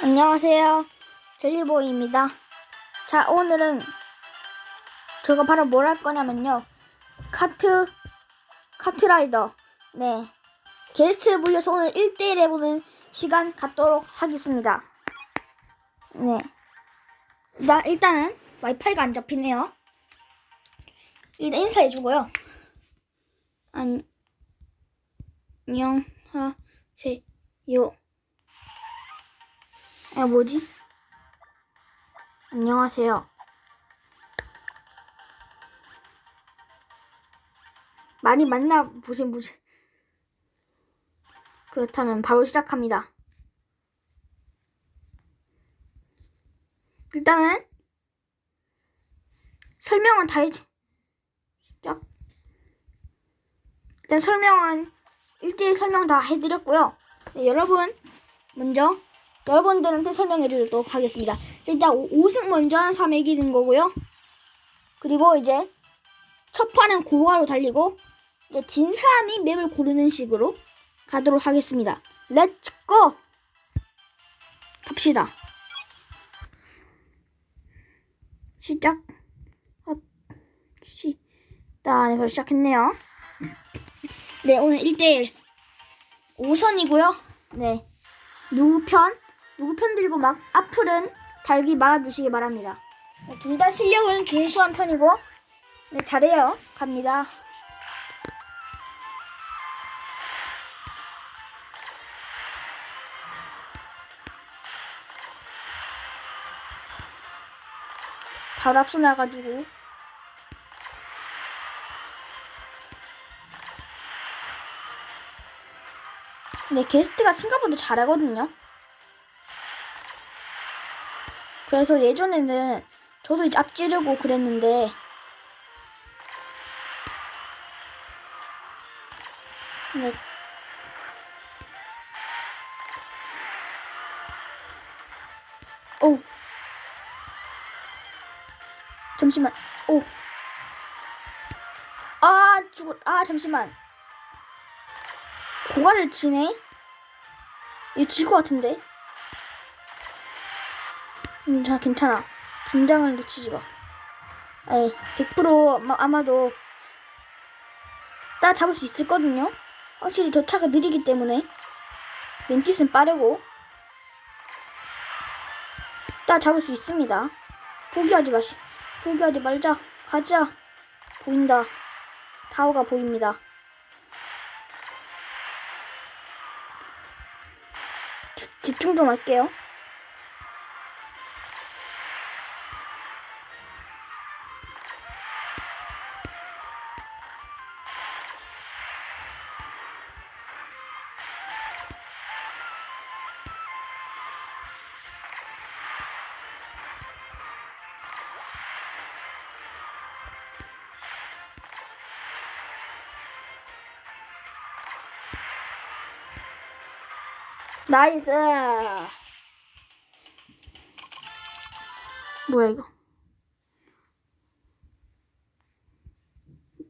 안녕하세요. 젤리보이입니다. 자, 오늘은 제가 바로 뭘 할 거냐면요. 카트, 카트라이더. 네. 게스트 불려서 오늘 1대1 해보는 시간 갖도록 하겠습니다. 네. 나, 일단은 와이파이가 안 잡히네요. 일단 인사해주고요. 안, 안녕하세요. 야, 뭐지? 안녕하세요. 많이 만나보신 분, 그렇다면 바로 시작합니다. 일단은, 설명은 다 해, 시작. 일단 설명은 1대1 설명 다 해드렸고요. 네, 여러분, 먼저 여러분들한테 설명해 주도록 하겠습니다. 일단 5승 먼저 한 사람이 이기는 거고요. 그리고 이제 첫 판은 고가로 달리고 이제 진 사람이 맵을 고르는 식으로 가도록 하겠습니다. 렛츠 고! 갑시다. 시작. 시. 다 네, 벌써 시작했네요. 네, 오늘 1대1 5선이고요. 네. 누구 편? 누구 편 들고 막 앞플은 달기 말아주시기 바랍니다. 둘 다 실력은 준수한 편이고 네 잘해요. 갑니다. 바로 앞서 나가지고 네 게스트가 생각보다 잘하거든요. 그래서 예전에는 저도 이제 앞지르고 그랬는데 네. 오 잠시만 오 아, 죽었, 아, 잠시만. 고가를 치네? 이거 질것 같은데? 음, 자, 괜찮아. 긴장을 놓치지 마. 에이, 100% 아마, 아마도 따 잡을 수 있을 거든요. 확실히 저 차가 느리기 때문에 멘티스는 빠르고 따 잡을 수 있습니다. 포기하지 마시. 포기하지 말자. 가자. 보인다. 타워가 보입니다. 집- 집중 좀 할게요. 나이스. 뭐야 이거?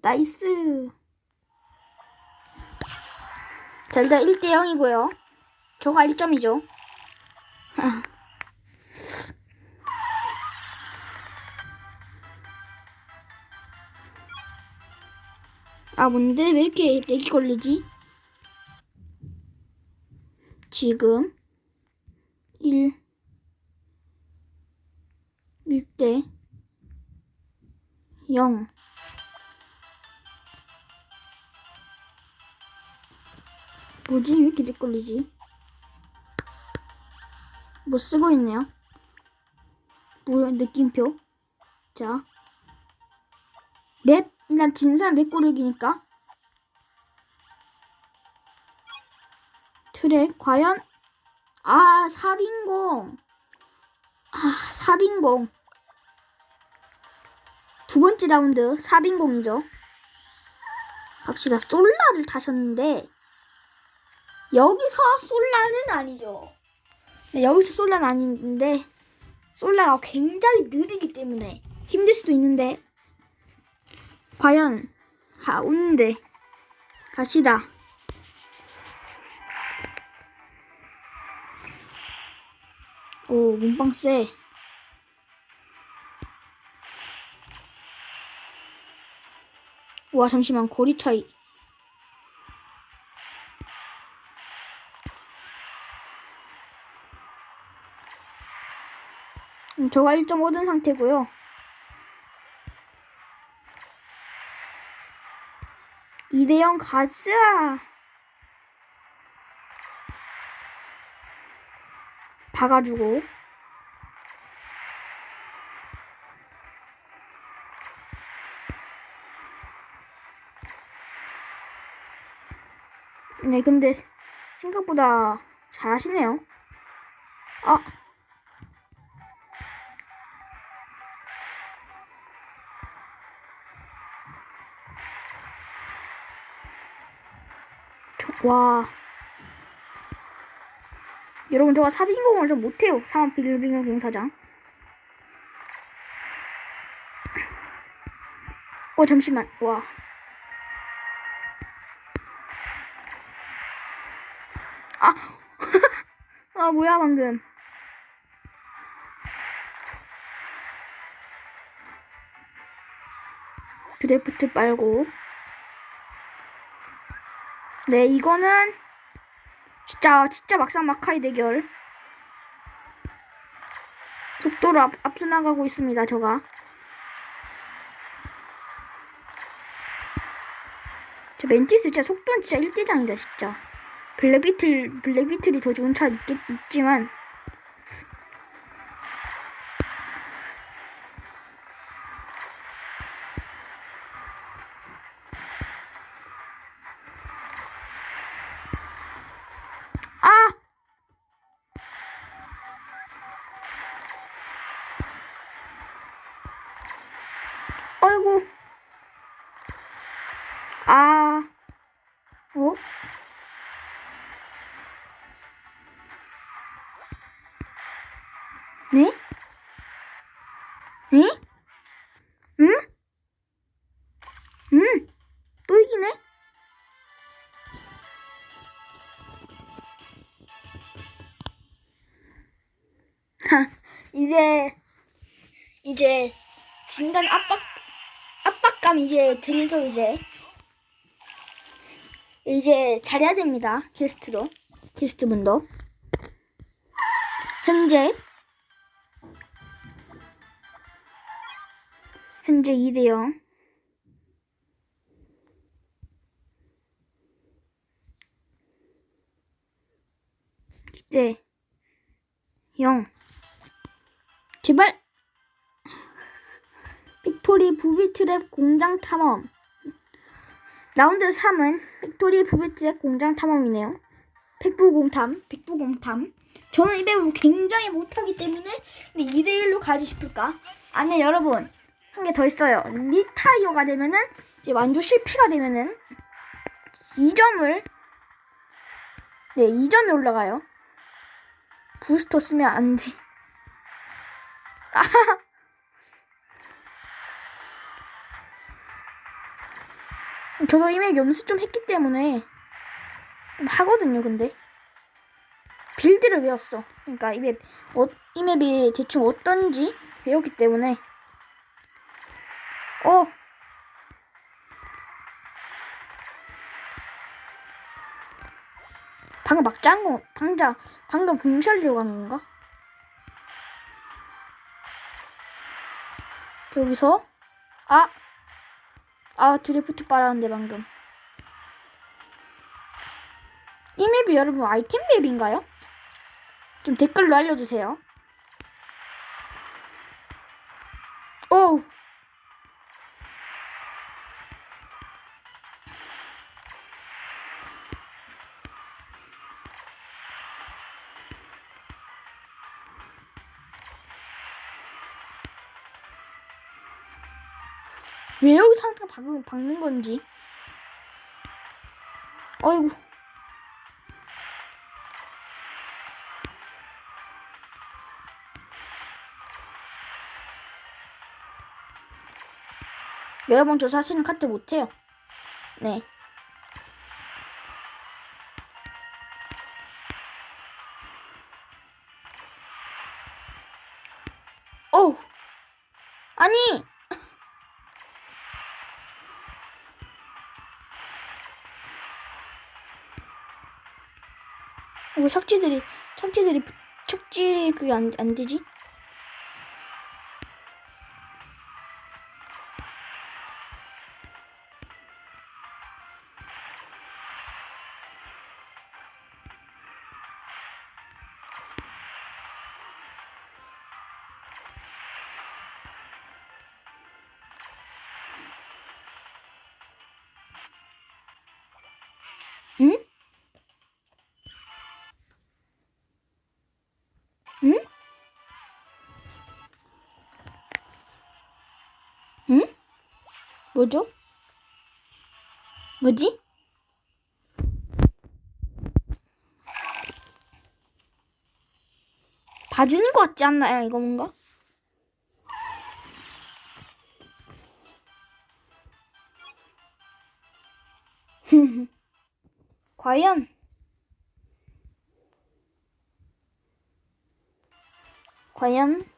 나이스. 자 일단 1대 0이고요. 저가 1점이죠. 아 뭔데 왜 이렇게 렉이 걸리지? 지금 1 1대 0 뭐지? 왜 이렇게 렉 걸리지? 뭐 쓰고 있네요. 뭐야, 느낌표. 자. 맵, 난 진상 맵 고르기니까. 트랙, 과연? 아, 사빈공. 아, 사빈공. 두 번째 라운드, 사빈공이죠. 갑시다. 솔라를 타셨는데, 여기서 솔라는 아니죠. 네, 여기서 솔라는 아닌데, 솔라가 굉장히 느리기 때문에 힘들 수도 있는데, 과연, 하운데, 갑시다. 오, 몸빵 세. 와, 잠시만, 거리 차이. 음, 저가 1점 얻은 상태고요. 이대0 가자. 박아주고. 네, 근데 생각보다 잘하시네요. 아. 저- 와. 여러분, 저가 사빈공을 좀 못해요. 사만 빌빙 공사장. 어, 잠시만. 와. 아. 아, 뭐야, 방금. 드래프트 빨고. 네, 이거는 진짜 진짜 막상 막하의 대결. 속도로 앞, 앞서 나가고 있습니다, 저가. 저 멘티스 진짜 속도는 진짜 1대장이다, 진짜. 블랙비틀, 블랙비틀이 더 좋은 차 있겠, 있지만. 이제 이제 진단 압박 압박감 이제 들죠 이제 이제 잘해야 됩니다 게스트도 게스트분도. 현재 현재 2대 0 이제 0 제발. 빅토리 부비트랩 공장 탐험. 라운드 3은 빅토리 부비트랩 공장 탐험이네요. 백부공탐. 백부공탐. 저는 이 맵을 굉장히 못하기 때문에 2대1로 가지 싶을까? 아네 여러분. 한 개 더 있어요. 리타이어가 되면은 이제 완주 실패가 되면은 2점을 네 2점이 올라가요. 부스터 쓰면 안 돼 저도 이맵 연습 좀 했기 때문에 좀 하거든요, 근데. 빌드를 외웠어. 그러니까 이 맵, 어, 이 맵이 대충 어떤지 배웠기 때문에. 어! 방금 막자한 거, 방자, 방금 붕 살려고 한 건가? 여기서, 아! 아, 드래프트 빨았는데, 방금. 이 맵이 여러분 아이템 맵인가요? 좀 댓글로 알려주세요. 왜 여기서 항상 박은, 박는 건지. 아이고. 여러분 저 사실은 카트 못해요. 네. 어우. 아니. 왜 척지들이, 척지들이, 척지 그게 안, 안 되지? 응? 응? 뭐죠? 뭐지? 봐주는 것 같지 않나요? 이거 뭔가? 과연 과연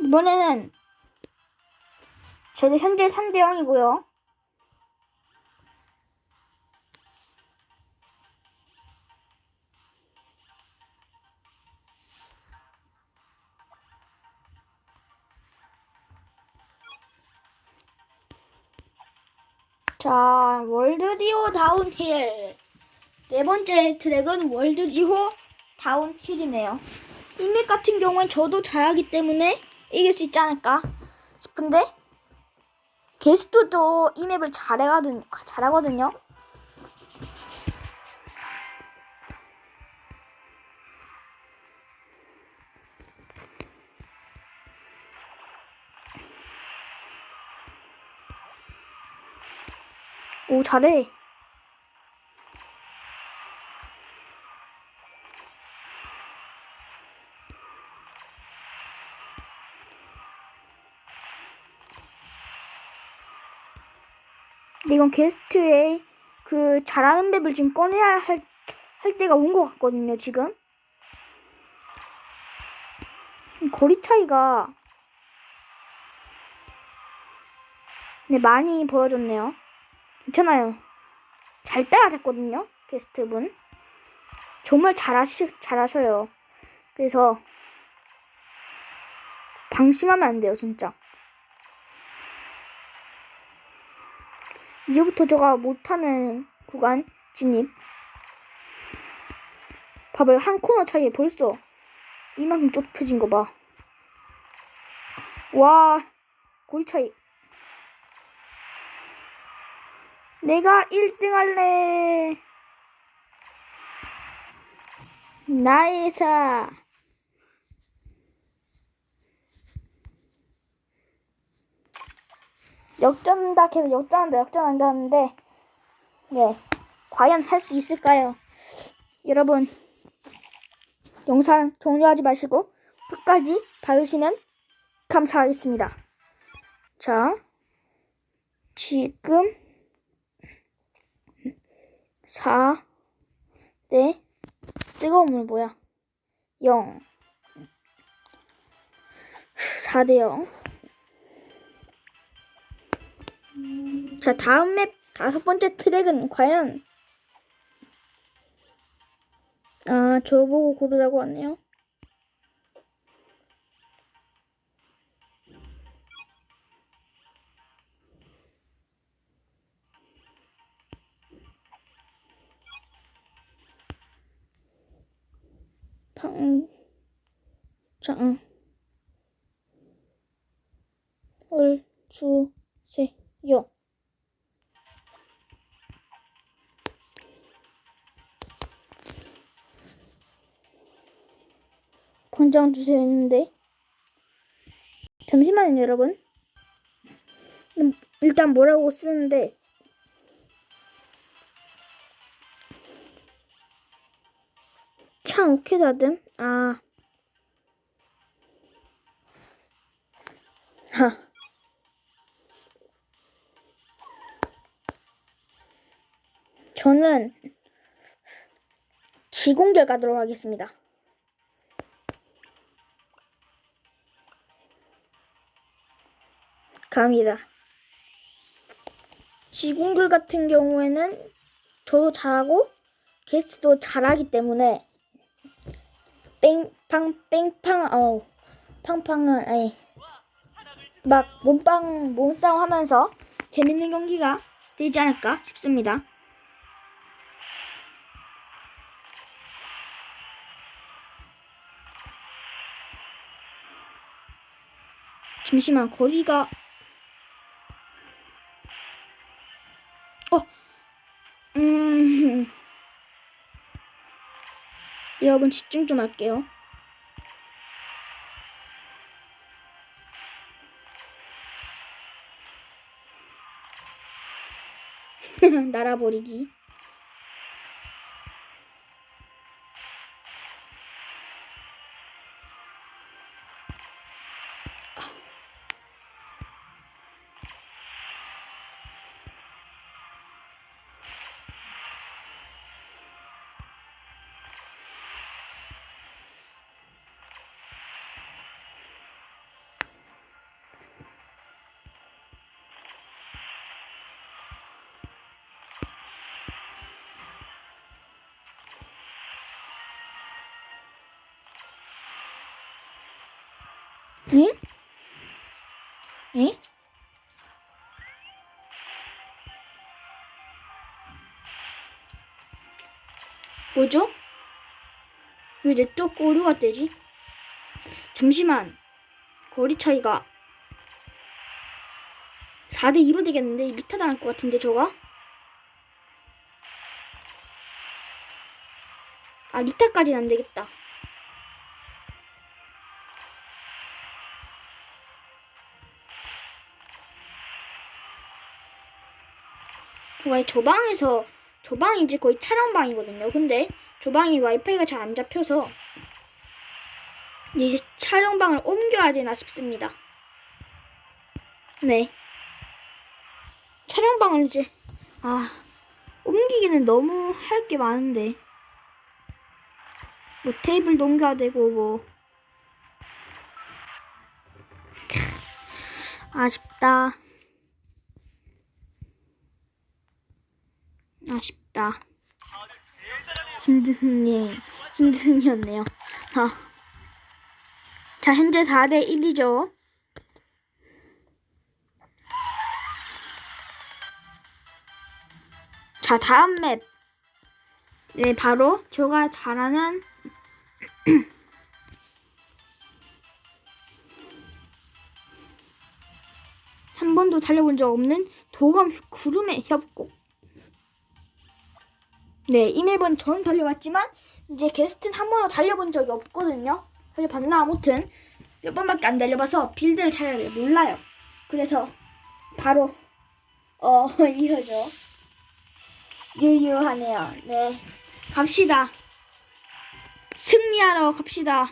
이번에는 저도 현재 3대 0이고요. 자, 월드리오 다운힐. 네 번째 트랙은 월드리오 다운힐이네요. 이맥 같은 경우는 저도 잘하기 때문에 이길 수 있지 않을까 싶은데 게스트도 이 맵을 잘해가든, 잘하거든요. 오, 잘해. 이건 게스트의 그 잘하는 맵을 지금 꺼내야 할, 할 때가 온 것 같거든요, 지금. 거리 차이가 네, 많이 벌어졌네요. 괜찮아요. 잘 따라잡거든요, 게스트분. 정말 잘하시, 잘하셔요. 그래서 방심하면 안 돼요, 진짜. 이제부터 제가 못하는 구간 진입. 봐봐요. 한 코너 차이에 벌써 이만큼 좁혀진 거 봐. 와, 고리 차이. 내가 1등 할래. 나이사. 역전다 계속 역전한다 역전한다 하는데 네 과연 할 수 있을까요? 여러분 영상 종료하지 마시고 끝까지 봐주시면 감사하겠습니다. 자 지금 4 네, 뜨거운 물 뭐야? 0 4대 0 자, 다음 맵 다섯 번째 트랙은 과연 아, 저보고 고르라고 하네요. 방, 장, 을, 주, 세, 요. 권장 주세요 했는데. 잠시만요 여러분. 음, 일단 뭐라고 쓰는데. 창 오케이 다듬 아. 하. 저는 지공결 가도록 하겠습니다. 갑니다. 지공글 같은 경우에는 저도 잘하고 게스트도 잘하기 때문에 뺑팡 뺑팡 어우 팡팡은 아니 막 몸빵 몸싸움 하면서 재밌는 경기가 되지 않을까 싶습니다. 잠시만 거리가 어 음. 여러분 집중 좀 할게요. 날아버리기. 응? 에? 뭐죠? 왜내또 오류가 되지? 잠시만. 거리 차이가 4대 2로 되겠는데 미타 당할 것 같은데 저가? 아 리타까지는 안 되겠다. 왜저 방에서 저 방이 이제 거의 촬영방이거든요. 근데 저 방이 와이파이가 잘 안 잡혀서 이제 촬영방을 옮겨야 되나 싶습니다. 네. 촬영방을 이제 아 옮기기는 너무 할 게 많은데 뭐 테이블도 옮겨야 되고 뭐 아쉽다. 아쉽다. 힘드승리, 힘드승이었네요. 아. 자, 현재 4대 1이죠. 자, 다음 맵. 네, 바로 제가 잘하는 한 번도 달려본 적 없는 도검 구름의 협곡. 네, 이 맵은 전 달려봤지만 이제 게스트는 한 번도 달려본 적이 없거든요. 달려봤나 아무튼 몇 번밖에 안 달려봐서 빌드를 잘 몰라요. 그래서 바로 어 이거죠. 유유하네요. 네, 갑시다. 승리하러 갑시다.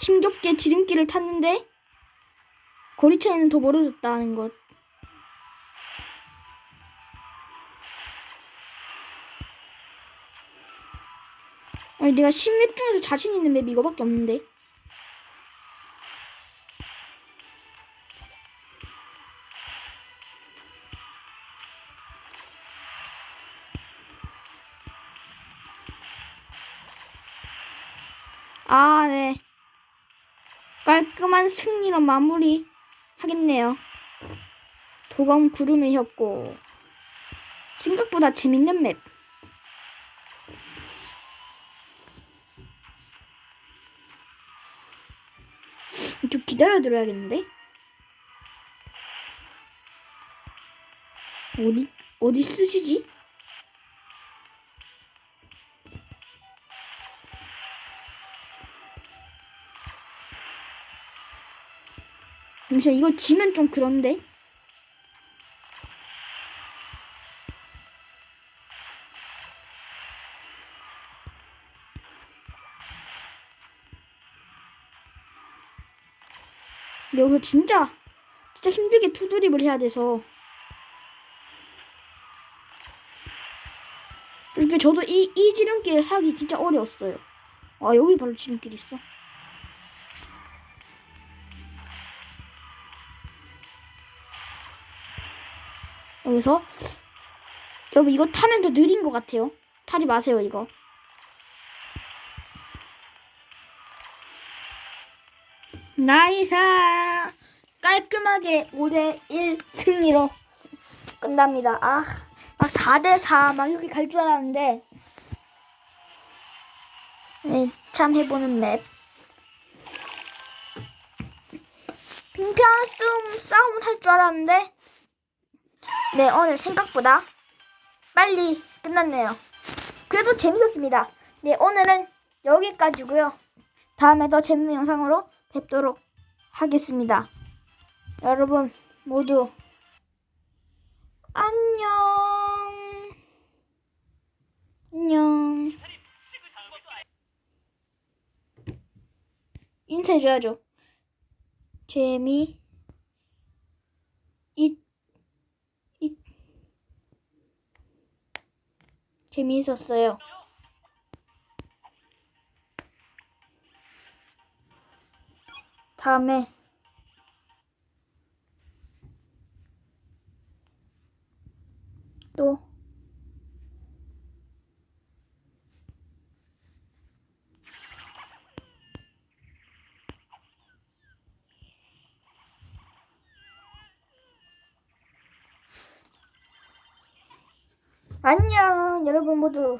힘겹게 지름길을 탔는데 거리 차이는 더 멀어졌다는 것. 아니 내가 10맵 중에서 자신 있는 맵이 이거밖에 없는데. 깔끔한 승리로 마무리 하겠네요. 도검 구름의 협곡. 생각보다 재밌는 맵. 좀 기다려드려야겠는데? 어디, 어디 쓰시지? 잠시만 이거 지면 좀 그런데? 여기 진짜 진짜 힘들게 투드립을 해야 돼서. 이렇게 저도 이, 이 지름길 하기 진짜 어려웠어요. 아 여기 바로 지름길 있어? 여기서 여러분 이거 타면 더 느린 것 같아요. 타지 마세요 이거. 나이사 깔끔하게 5대1 승리로 끝납니다. 아, 막 4대4 막 이렇게 갈 줄 알았는데 네, 참 해보는 맵. 빙평 싸움, 싸움 할줄 알았는데 네, 오늘 생각보다 빨리 끝났네요. 그래도 재밌었습니다. 네, 오늘은 여기까지고요. 다음에 더 재밌는 영상으로 뵙도록 하겠습니다. 여러분 모두 안녕. 안녕. 인사해줘야죠. 재미 이, 재미있었어요. 다음에. 또. 안녕 여러분 모두